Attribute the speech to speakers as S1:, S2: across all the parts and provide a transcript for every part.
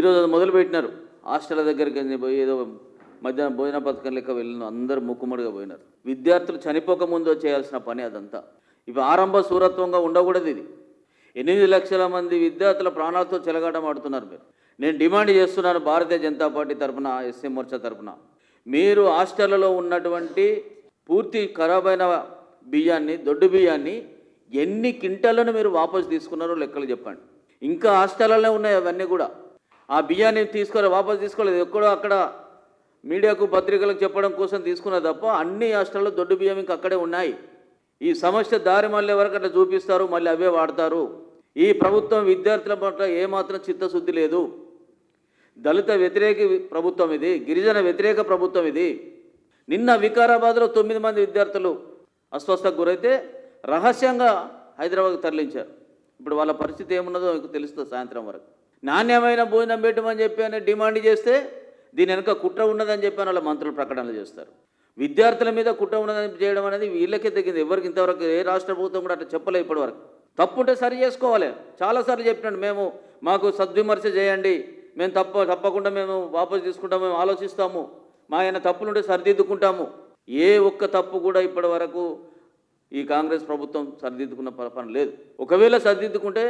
S1: ఈరోజు అది మొదలుపెట్టినారు. హాస్టల్ దగ్గరికి పోయి ఏదో మధ్యాహ్నం భోజన పథకం లెక్క వెళ్ళిన అందరూ ముక్కుముడిగా పోయినారు. విద్యార్థులు చనిపోక ముందు చేయాల్సిన పని అదంతా. ఇవి ఆరంభ సూరత్వంగా ఉండకూడదు ఇది. ఎనిమిది లక్షల మంది విద్యార్థుల ప్రాణాలతో చెలగాటం ఆడుతున్నారు మీరు. నేను డిమాండ్ చేస్తున్నాను భారతీయ జనతా పార్టీ తరఫున ఎస్సీ మోర్చా తరఫున మీరు హాస్టళ్ళలో ఉన్నటువంటి పూర్తి ఖరాబైన బియ్యాన్ని దొడ్డు బియ్యాన్ని ఎన్ని కింటాలను మీరు వాపసు తీసుకున్నారో లెక్కలు చెప్పండి. ఇంకా హాస్టళ్ళలోనే ఉన్నాయి అవన్నీ కూడా. ఆ బియ్యాన్ని తీసుకోలే వాపసు తీసుకోలేదు. ఎక్కడో అక్కడ మీడియాకు పత్రికలకు చెప్పడం కోసం తీసుకున్నది తప్ప అన్ని హాస్టల్లో దొడ్డు బియ్యం ఇంకా అక్కడే ఉన్నాయి. ఈ సమస్య దారి మళ్ళీ వరకు అట్లా చూపిస్తారు మళ్ళీ అవే వాడతారు. ఈ ప్రభుత్వం విద్యార్థుల పట్ల ఏమాత్రం చిత్తశుద్ధి లేదు. దళిత వ్యతిరేక ప్రభుత్వం ఇది గిరిజన వ్యతిరేక ప్రభుత్వం ఇది. నిన్న వికారాబాద్లో తొమ్మిది మంది విద్యార్థులు అస్వస్థకు గురైతే రహస్యంగా హైదరాబాద్కు తరలించారు. ఇప్పుడు వాళ్ళ పరిస్థితి ఏమున్నదో మీకు తెలుస్తుంది సాయంత్రం వరకు. నాణ్యమైన భోజనం పెట్టమని చెప్పి అని డిమాండ్ చేస్తే దీని వెనుక కుట్ర ఉన్నదని చెప్పి వాళ్ళ మంత్రులు ప్రకటనలు చేస్తారు. విద్యార్థుల మీద కుట్ర ఉన్నదని చేయడం అనేది వీళ్ళకే తగ్గింది. ఎవరికి ఇంతవరకు ఏ రాష్ట్ర ప్రభుత్వం కూడా అట్లా చెప్పలేదు ఇప్పటివరకు తప్పుంటే సరి చేసుకోవాలి. చాలాసార్లు చెప్పినాడు మేము మాకు సద్విమర్శ చేయండి. మేము తప్ప తప్పకుండా మేము వాపసు తీసుకుంటాము మేము ఆలోచిస్తాము. మా ఆయన తప్పులుంటే సరిదిద్దుకుంటాము. ఏ ఒక్క తప్పు కూడా ఇప్పటి వరకు ఈ కాంగ్రెస్ ప్రభుత్వం సరిదిద్దుకున్న పని లేదు. ఒకవేళ సరిదిద్దుకుంటే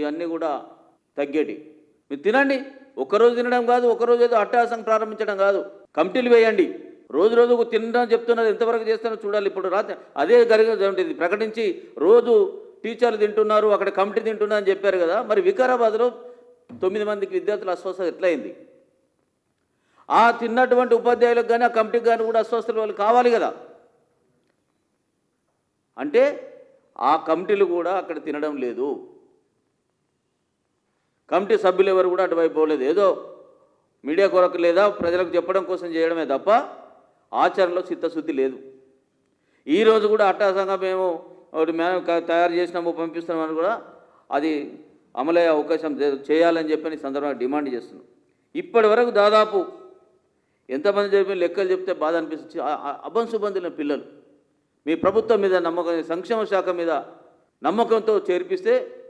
S1: ఇవన్నీ కూడా తగ్గేటి. మీరు తినండి. ఒక్కరోజు తినడం కాదు ఒకరోజు ఏదో అట్టహాసం ప్రారంభించడం కాదు. కమిటీలు వేయండి. రోజు రోజుకు తినడం చెప్తున్నది ఎంతవరకు చేస్తారో చూడాలి. ఇప్పుడు రాత్రి అదే జరిగింది ప్రకటించి రోజు టీచర్లు తింటున్నారు అక్కడ కమిటీ తింటున్నారు అని చెప్పారు కదా. మరి వికారాబాద్లో తొమ్మిది మందికి విద్యార్థుల అస్వస్థత ఎట్లయింది? ఆ తిన్నటువంటి ఉపాధ్యాయులకు కానీ ఆ కమిటీకి కానీ కూడా అస్వస్థలు వాళ్ళు కావాలి కదా. అంటే ఆ కమిటీలు కూడా అక్కడ తినడం లేదు. కమిటీ సభ్యులు ఎవరు కూడా అటువైపు పోలేదు. ఏదో మీడియా కొరకు లేదా ప్రజలకు చెప్పడం కోసం చేయడమే తప్ప ఆచరణలో చిత్తశుద్ధి లేదు. ఈరోజు కూడా అట్టాసంగా మేము ఒకటి మేము తయారు చేసినాము పంపిస్తున్నామని కూడా అది అమలయ్యే అవకాశం చేయాలని చెప్పి సందర్భంగా డిమాండ్ చేస్తున్నాం. ఇప్పటి వరకు దాదాపు ఎంతమంది చెప్పిన లెక్కలు చెప్తే బాధ అనిపిస్తుంది. ఆ- ఆ పిల్లలు. మీ ప్రభుత్వం మీద నమ్మకం సంక్షేమ శాఖ మీద నమ్మకంతో చేర్పిస్తే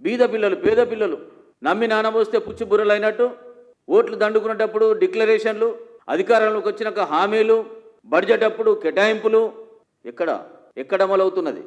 S1: బీద పిల్లలు పేద పిల్లలు నమ్మి నానబోస్తే పుచ్చిబుర్రలైనట్టు అయినట్టు ఓట్లు దండుకునేటప్పుడు డిక్లరేషన్లు అధికారంలోకి వచ్చినాక హామీలు బడ్జెట్ అప్పుడు కేటాయింపులు. ఎక్కడ? ఎక్కడ అమలవుతున్నది?